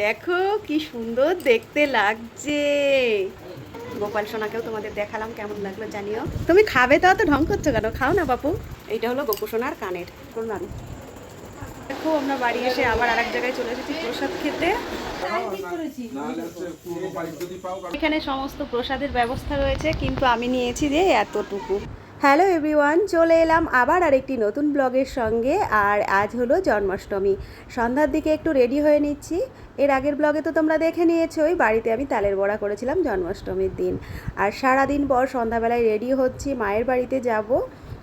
দেখো কি সুন্দর দেখতে লাগছে। গোপাল সোনাকেও তোমাদের দেখালাম কেমন লাগল জানিও। তুমি খাবে তাও তো ঢং করছ কেন? খাও না বাপু। এইটা হলো গোপু সোনার কানের প্রণাম। দেখো, আমরা বাড়ি এসে আবার আরেক জায়গায় চলে এসেছি প্রসাদ খেতে। এখানে সমস্ত প্রসাদের ব্যবস্থা রয়েছে, কিন্তু আমি নিয়েছি যে এতটুকু। হ্যালো এভরিওয়ান, চলে এলাম আবার আরেকটি নতুন ব্লগের সঙ্গে, আর আজ হলো জন্মাষ্টমী। সন্ধ্যার দিকে একটু রেডি হয়ে নিচ্ছি। এর আগের ব্লগে তো তোমরা দেখে নিয়েছোই, বাড়িতে আমি তালের বড়া করেছিলাম জন্মাষ্টমীর দিন। আর সারা দিন পর সন্ধ্যাবেলায় রেডি হচ্ছি, মায়ের বাড়িতে যাব।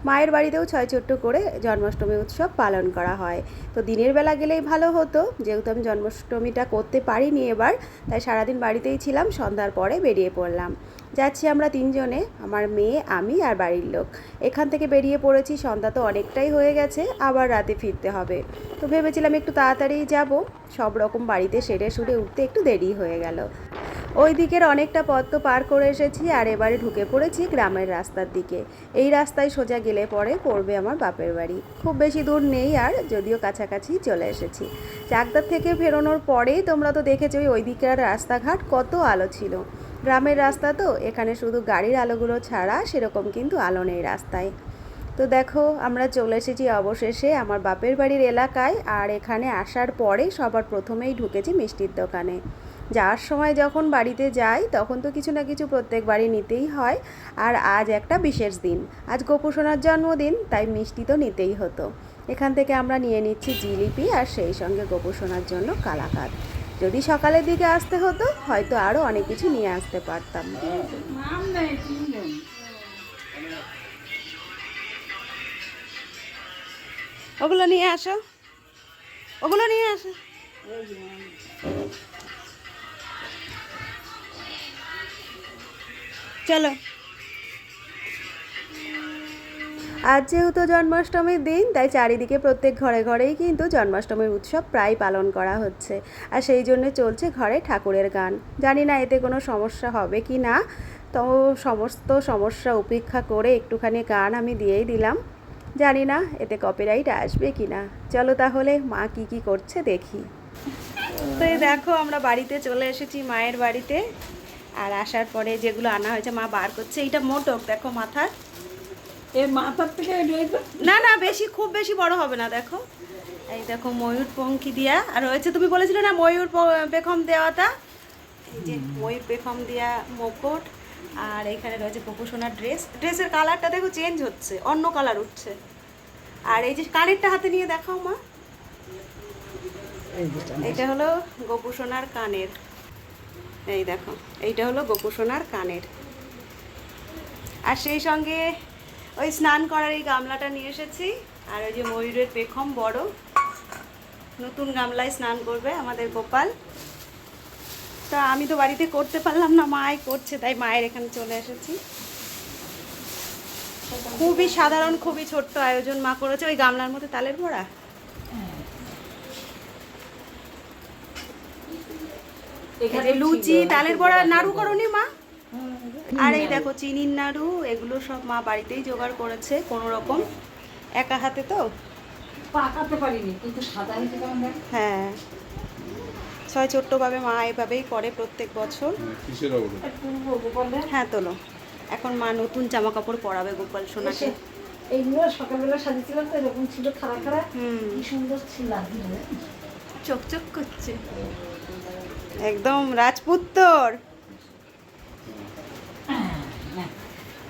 মায়ের বাড়িতেও ছয় ছোট্ট করে জন্মাষ্টমী উৎসব পালন করা হয়। তো দিনের বেলা গেলেই ভালো হতো, যেহেতু আমি জন্মাষ্টমীটা করতে পারিনি এবার, তাই সারাদিন বাড়িতেই ছিলাম, সন্ধ্যার পরে বেরিয়ে পড়লাম। যাচ্ছি আমরা তিনজনে, আমার মেয়ে, আমি আর বাড়ির লোক। এখান থেকে বেরিয়ে পড়েছি, সন্ধ্যা তো অনেকটাই হয়ে গেছে, আবার রাতে ফিরতে হবে। তো ভেবেছিলাম একটু তাড়াতাড়ি যাব, সব রকম বাড়িতে সেরে সুরে উঠতে একটু দেরি হয়ে গেল। ওই দিকের অনেকটা পথ তো পার করে এসেছি, আর এবারে ঢুকে পড়েছি গ্রামের রাস্তার দিকে। এই রাস্তায় সোজা গেলে পরে পড়বে আমার বাপের বাড়ি। খুব বেশি দূর নেই আর, যদিও কাছাকাছি চলে এসেছি। চাকদার থেকে ফেরোনোর পরেই তোমরা তো দেখেছ ওই দিকের রাস্তাঘাট কত আলো ছিল। গ্রামের রাস্তা তো, এখানে শুধু গাড়ির আলোগুলো ছাড়া সেরকম কিন্তু আলো নেই রাস্তায়। তো দেখো, আমরা চলে এসেছি অবশেষে আমার বাপের বাড়ির এলাকায়, আর এখানে আসার পরে সবার প্রথমেই ঢুকেছি মিষ্টির দোকানে। যাওয়ার সময় যখন বাড়িতে যাই, তখন তো কিছু না কিছু প্রত্যেক বাড়ি নিতেই হয়, আর আজ একটা বিশেষ দিন। আজ গোপুসোনার জন্মদিন, তাই মিষ্টি তো নিতেই হতো। এখান থেকে আমরা নিয়ে নিচ্ছি জিলিপি, আর সেই সঙ্গে গোপুসোনার জন্য কালাকাদ। যদি সকালের দিকে আসতে হতো, হয়তো আরও অনেক কিছু নিয়ে আসতে পারতাম। ওগুলো নিয়ে আসো। ওগুলো নিয়ে আসো। চলো। আজ যেহেতু জন্মাষ্টমীর দিন, তাই চারিদিকে প্রত্যেক ঘরে ঘরেই কিন্তু জন্মাষ্টমীর উৎসব প্রায় পালন করা হচ্ছে। আর সেই জন্য চলছে ঘরে ঠাকুরের গান। জানি না এতে কোনো সমস্যা হবে কি না, তো সমস্ত সমস্যা উপেক্ষা করে একটুখানি গান আমি দিয়েই দিলাম। জানি না এতে কপিরাইট আসবে কি না। চলো তাহলে মা কি কি করছে দেখি। তো দেখো আমরা বাড়িতে চলে এসেছি মায়ের বাড়িতে। আর আসার পরে যেগুলো আনা হয়েছে মা বার করছে। এইটা মোটক, দেখো মাথার। এ মাথার থেকে না না বেশি খুব বেশি বড় হবে না দেখো। এই দেখো ময়ূর পঙ্খি দিয়া। আর রয়েছে তুমি বলেছিলে না ময়ূর পেখম দেওয়াটা? এই যে ময়ূর পেখম দেওয়া মুকুট আর এখানে রয়েছে গোপুসোনার ড্রেস। ড্রেসের কালারটা দেখো চেঞ্জ হচ্ছে অন্য কালার উঠছে। আর এই যে কানেরটা হাতে নিয়ে দেখাও মা। এটা হলো গোপুসোনার কানের। এই দেখো এইটা হলো গোপুসোনার কানের। আর সেই সঙ্গে ওই স্নান করার এই গামলাটা নিয়ে এসেছি। আর ওই যে ময়ূরের পেখম বড় নতুন গামলায় স্নান করবে আমাদের গোপাল। তা আমি তো বাড়িতে করতে পারলাম না মাই করছে তাই মায়ের এখানে চলে এসেছি। খুবই সাধারণ খুবই ছোট্ট আয়োজন মা করেছে। ওই গামলার মধ্যে তালের এই যে লুচি তালের বড়া নাড়ু করনি মা? আর এই দেখো চিনির নাড়ু এগুলো সব মা বাড়িতেই জোগাড় করেছে কোনো রকম। একা হাতে তো? পাকাতে পারিনি কিন্তু সাদা হয়েছে কেমন দেখ? হ্যাঁ। ছয় ছোট্টভাবে মা এভাবেই করে প্রত্যেক বছর। পূর্ব হ্যাঁ তোলো। এখন মা নতুন জামা কাপড় পরাবে গোপাল সোনাকে। এইগুলো সকালবেলা সাজিয়েছিলাম তো এরকম ছিল কি সুন্দর ছিল চকচক করছে। একদম রাজপুত্তর।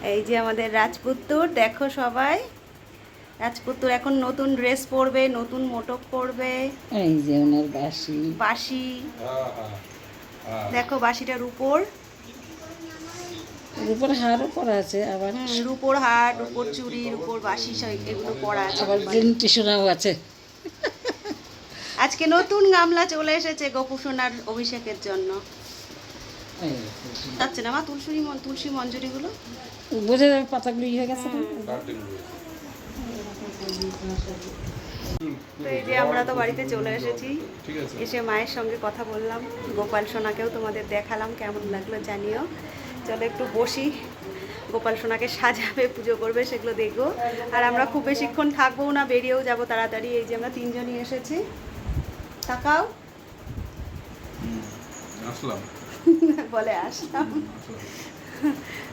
এই যে আমাদের রাজপুত্তর দেখো সবাই। রাজপুত্তর এখন নতুন ড্রেস পরবে নতুন মোটক পরবে। এই যে ওনার বাসি বাঁশি। দেখো বাঁশিটার উপর। উপরে হারও করা আছে আবার রূপোর হাট রূপোর চুড়ি রূপোর বাঁশি সব এগুলো পরা আছে আবার গ্রিন টিসুরাও আছে। আজকে নতুন গামলা চলে এসেছে গোপুসোনার অভিষেকের জন্য। যাচ্ছে না মা তুলসী মন- তুলসী মঞ্জুরিগুলো? বোঝা যাবে পাতাগুলো ইয়ে হয়ে গেছে তো এই যে আমরা তো বাড়িতে চলে এসেছি এসে মায়ের সঙ্গে কথা বললাম। গোপাল সোনাকেও তোমাদের দেখালাম কেমন লাগল জানিও। চলো একটু বসি। গোপাল সোনাকে সাজাবে পুজো করবে সেগুলো দেখব। আর আমরা খুব বেশিক্ষণ থাকব না বেরিয়েও যাব তাড়াতাড়ি। এই যে আমরা তিনজনই এসেছি। তাকাও। আসলাম। বলে আসলাম।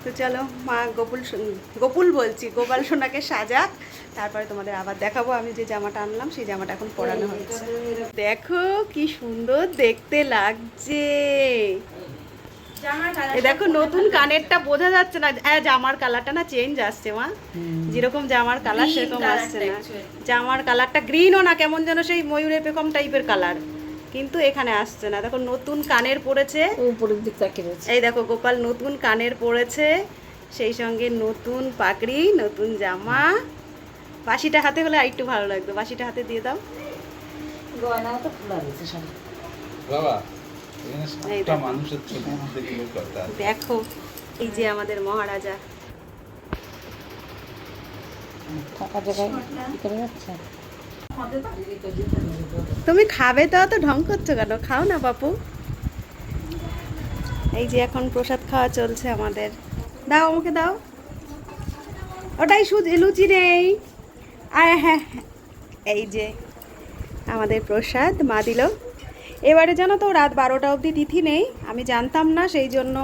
তো চলো মা গোপুল গোপুল বলছি গোপাল সোনাকে সাজাক। তারপরে তোমাদের আবার দেখাবো আমি যে জামাটা আনলাম সেই জামাটা এখন পরানো হচ্ছে দেখো কি সুন্দর দেখতে লাগছে। দেখো নতুন কানেরটা বোঝা যাচ্ছে না। হ্যাঁ জামার কালারটা না চেঞ্জ আসছে মা। যেরকম জামার কালার সেরকম আসছে না। জামার কালারটা গ্রিনও না কেমন যেন সেই ময়ূরের পেখম টাইপের কালার কিন্তু এখানে আসছে না। দেখো নতুন কানের পড়েছে। উপরের দিক এই দেখো গোপাল নতুন কানের পড়েছে। সেই সঙ্গে নতুন পাকড়ি নতুন জামা। বাসিটা হাতে হলে আরেকটু ভালো লাগতো। বাসিটা হাতে দিয়ে দাও। গয়নাও তো খোলা রয়েছে সব। বাবা এই দেখো। মানুষের কথা দেখো এই যে আমাদের মহারাজা। ফাঁকা জায়গায় কি করে যাচ্ছে তুমি খাবে তো অত ঢং করছ কেন? খাও না বাপু। এই যে এখন প্রসাদ খাওয়া চলছে আমাদের। দাও আমাকে দাও। ওটাই সুজি লুচি নেই। আর হ্যাঁ হ্যাঁ, এই যে আমাদের প্রসাদ মা দিল। এবারে জানো তো রাত বারোটা অবধি তিথি নেই। আমি জানতাম না সেই জন্য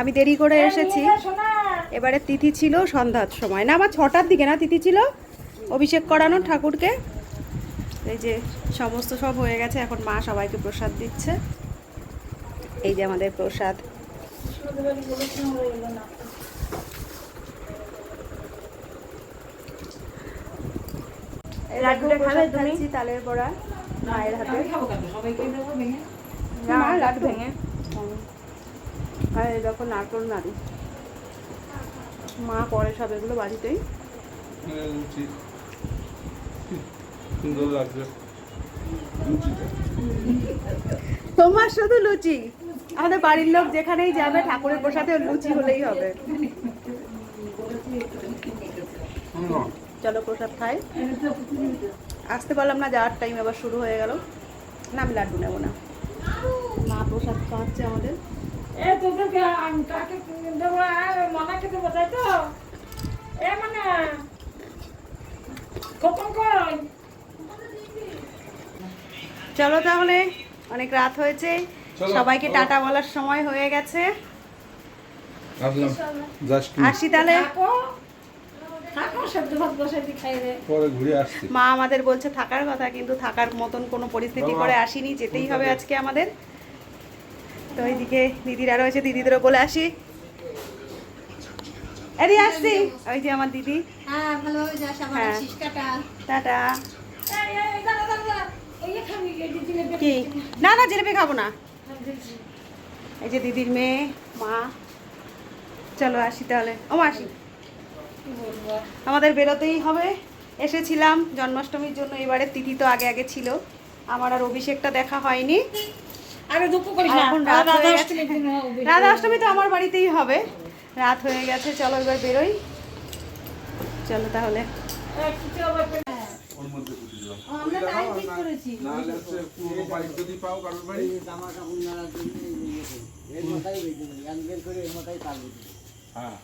আমি দেরি করে এসেছি। এবারে তিথি ছিল সন্ধ্যার সময়। না আমার ছটার দিকে না তিথি ছিল। অভিষেক করানো ঠাকুরকে। এই যে সমস্ত সব হয়ে গেছে এখন মা সবাইকে প্রসাদ দিচ্ছে। এই যে আমাদের প্রসাদ। লাড্ডুটা খাবে তুমি? তালের বড়া মায়ের হাতে। না লাড্ডু ভেঙে। আর এই দেখো নারকল নাড়ু। মা করে সব এগুলো বাড়িতেই। কি সুন্দর লাগছে। তোমার শুধু লুচি। আমাদের বাড়ির লোক যেখানেই যাবে ঠাকুরের প্রসাদে লুচি হলেই হবে। চলো প্রসাদ খাই। আসতে পারলাম না যাওয়ার টাইম আবার শুরু হয়ে গেল। না আমি লাড্ডু নেব না। মা প্রসাদ খাওয়াচ্ছে আমাদের। এ তোদেরকে আমি কাকে দেবো? আর মামাকে দেবো তাই তো। এ মানে কই? চলো তাহলে অনেক রাত হয়েছে। সবাইকে টাটা বলার সময় হয়ে গেছে। আসি তাহলে। থাকো। থাকো সেদ্ধ ভাত বসাই দি খাই রে পরে ঘুরে আসছি। মা আমাদের বলছে থাকার কথা কিন্তু থাকার মতন কোনো পরিস্থিতি করে আসিনি যেতেই হবে আজকে আমাদের। তো এইদিকে দিদিরা রয়েছে দিদিদেরও বলে আসি। এদি আসছি। ওই যে আমার দিদি। হ্যাঁ ভালোভাবে যাস আমার হ্যাঁ। টাটা। কি? না না জিলেপি খাব না। এই যে দিদির মেয়ে মা। চলো আসি তাহলে। ও আসি। আমাদের বেরোতেই হবে। এসেছিলাম জন্মাষ্টমীর জন্য এবারে তিথি তো আগে আগে ছিল। আমার আর অভিষেকটা দেখা হয়নি। রাধা হয়ে। রাধা অষ্টমী তো আমার বাড়িতেই হবে। রাত হয়ে গেছে চলো এবার বেরোই। চলো তাহলে। মধ্যে পুঁতে দিলাম। আমরা তাই ঠিক করেছি। না হলে হচ্ছে পুরো বাইক যদি পাও কারোর বাড়ি হ্যাঁ।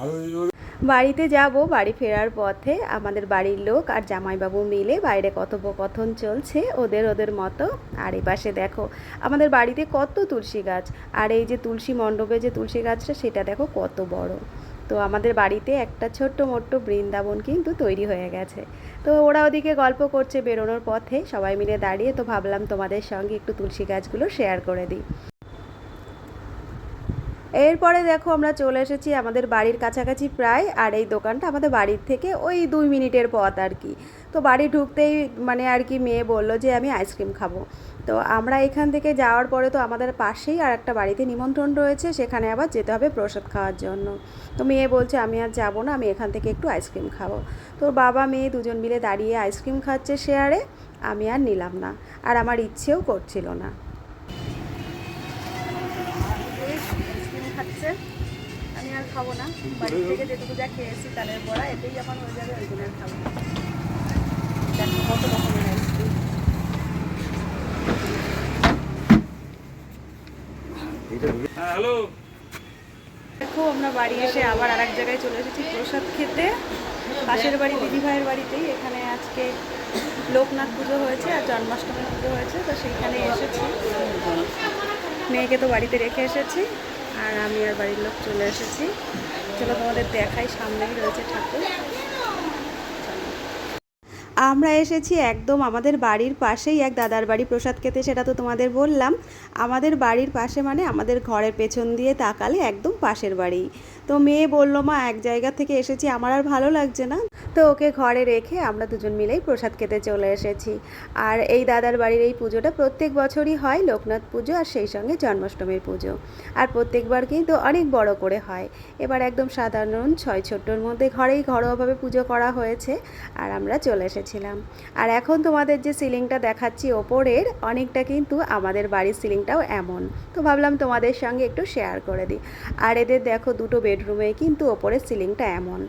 আর ওই ওই বাড়িতে যাব বাড়ি ফেরার পথে আমাদের বাড়ির লোক আর জামাইবাবু মিলে বাইরে কথোপকথন চলছে ওদের ওদের মতো। আর এই পাশে দেখো আমাদের বাড়িতে কত তুলসী গাছ। আর এই যে তুলসী মণ্ডপে যে তুলসী গাছটা সেটা দেখো কত বড়। তো আমাদের বাড়িতে একটা ছোট্ট মোট্ট বৃন্দাবন কিন্তু তৈরি হয়ে গেছে। তো ওরা ওদিকে গল্প করছে বেরোনোর পথে, সবাই মিলে দাঁড়িয়ে, তো ভাবলাম তোমাদের সঙ্গে একটু তুলসী গাছগুলো শেয়ার করে দিই। এরপরে দেখো আমরা চলে এসেছি আমাদের বাড়ির কাছাকাছি প্রায়, আর এই দোকানটা আমাদের বাড়ির থেকে ওই দুই মিনিটের পথ আর কি। তো বাড়ি ঢুকতেই মানে আর কি মেয়ে বলল যে, আমি আইসক্রিম খাব। তো আমরা এখান থেকে যাওয়ার পরে তো আমাদের পাশেই আর একটা বাড়িতে নিমন্ত্রণ রয়েছে, সেখানে আবার যেতে হবে প্রসাদ খাওয়ার জন্য। তো মেয়ে বলছে, আমি আর যাব না, আমি এখান থেকে একটু আইসক্রিম খাব। তো বাবা মেয়ে দুজন মিলে দাঁড়িয়ে আইসক্রিম খাচ্ছে শেয়ারে, আমি আর নিলাম না। আর আমার ইচ্ছেও করছিল না। আমি আর খাব না। বাড়ি থেকে যেটুকু যা খেয়েছি, তাদের বড়া, এতেই আমার হয়ে যাবে, ওই জন্য আর খাব দেখো, আমরা বাড়ি এসে আবার আর এক জায়গায় চলে এসেছি প্রসাদ খেতে। পাশের বাড়ি দিদি ভাইয়ের বাড়িতেই। এখানে আজকে লোকনাথ পুজো হয়েছে আর জন্মাষ্টমী পুজো হয়েছে, তো সেইখানে এসেছি। মেয়েকে তো বাড়িতে রেখে এসেছি আর আমি আর বাড়ির লোক চলে এসেছি। চলো তোমাদের দেখাই, সামনেই রয়েছে ঠাকুর। আমরা এসেছি একদম আমাদের বাড়ির পাশেই এক দাদার বাড়ি প্রসাদ খেতে, সেটা তো তোমাদের বললাম। আমাদের বাড়ির পাশে মানে আমাদের ঘরের পেছন দিয়ে তাকালে একদম পাশের বাড়ি। তো মেয়ে বলল, মা, এক জায়গা থেকে এসেছি, আমার আর ভালো লাগছে না। তো ওকে ঘরে রেখে আমরা দুজন মিলেই প্রসাদ খেতে চলে এসেছি। আর এই দাদার বাড়ির এই পুজোটা প্রত্যেক বছরই হয়, লোকনাথ পুজো আর সেই সঙ্গে জন্মাষ্টমীর পুজো। আর প্রত্যেকবার কিন্তু অনেক বড় করে হয়। এবার একদম সাধারণ ছয় ছোট্টর মধ্যে ঘরেই ঘরোয়াভাবে পুজো করা হয়েছে, আর আমরা চলে এসেছিলাম আর এখন তোমাদের যে সিলিংটা দেখাচ্ছি ওপরের, অনেকটা কিন্তু আমাদের বাড়ির সিলিংটাও এমন। তো ভাবলাম তোমাদের সঙ্গে একটু শেয়ার করে দিই। আর এদের দেখো দুটো বেডরুমে কিন্তু ওপরের সিলিংটা এমন।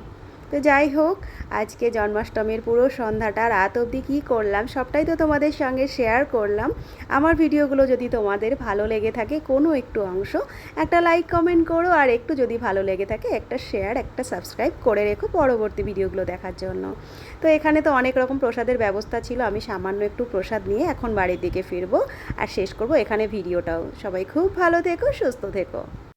তো যাই হোক, আজকে জন্মাষ্টমীর পুরো সন্ধ্যাটা, রাত অবধি কী করলাম, সবটাই তো তোমাদের সঙ্গে শেয়ার করলাম। আমার ভিডিওগুলো যদি তোমাদের ভালো লেগে থাকে, কোনো একটু অংশ, একটা লাইক কমেন্ট করো, আর একটু যদি ভালো লেগে থাকে, একটা শেয়ার একটা সাবস্ক্রাইব করে রেখো পরবর্তী ভিডিওগুলো দেখার জন্য। তো এখানে তো অনেক রকম প্রসাদের ব্যবস্থা ছিল, আমি সামান্য একটু প্রসাদ নিয়ে এখন বাড়ির দিকে ফিরবো, আর শেষ করব এখানে ভিডিওটাও। সবাই খুব ভালো থেকো, সুস্থ থেকো।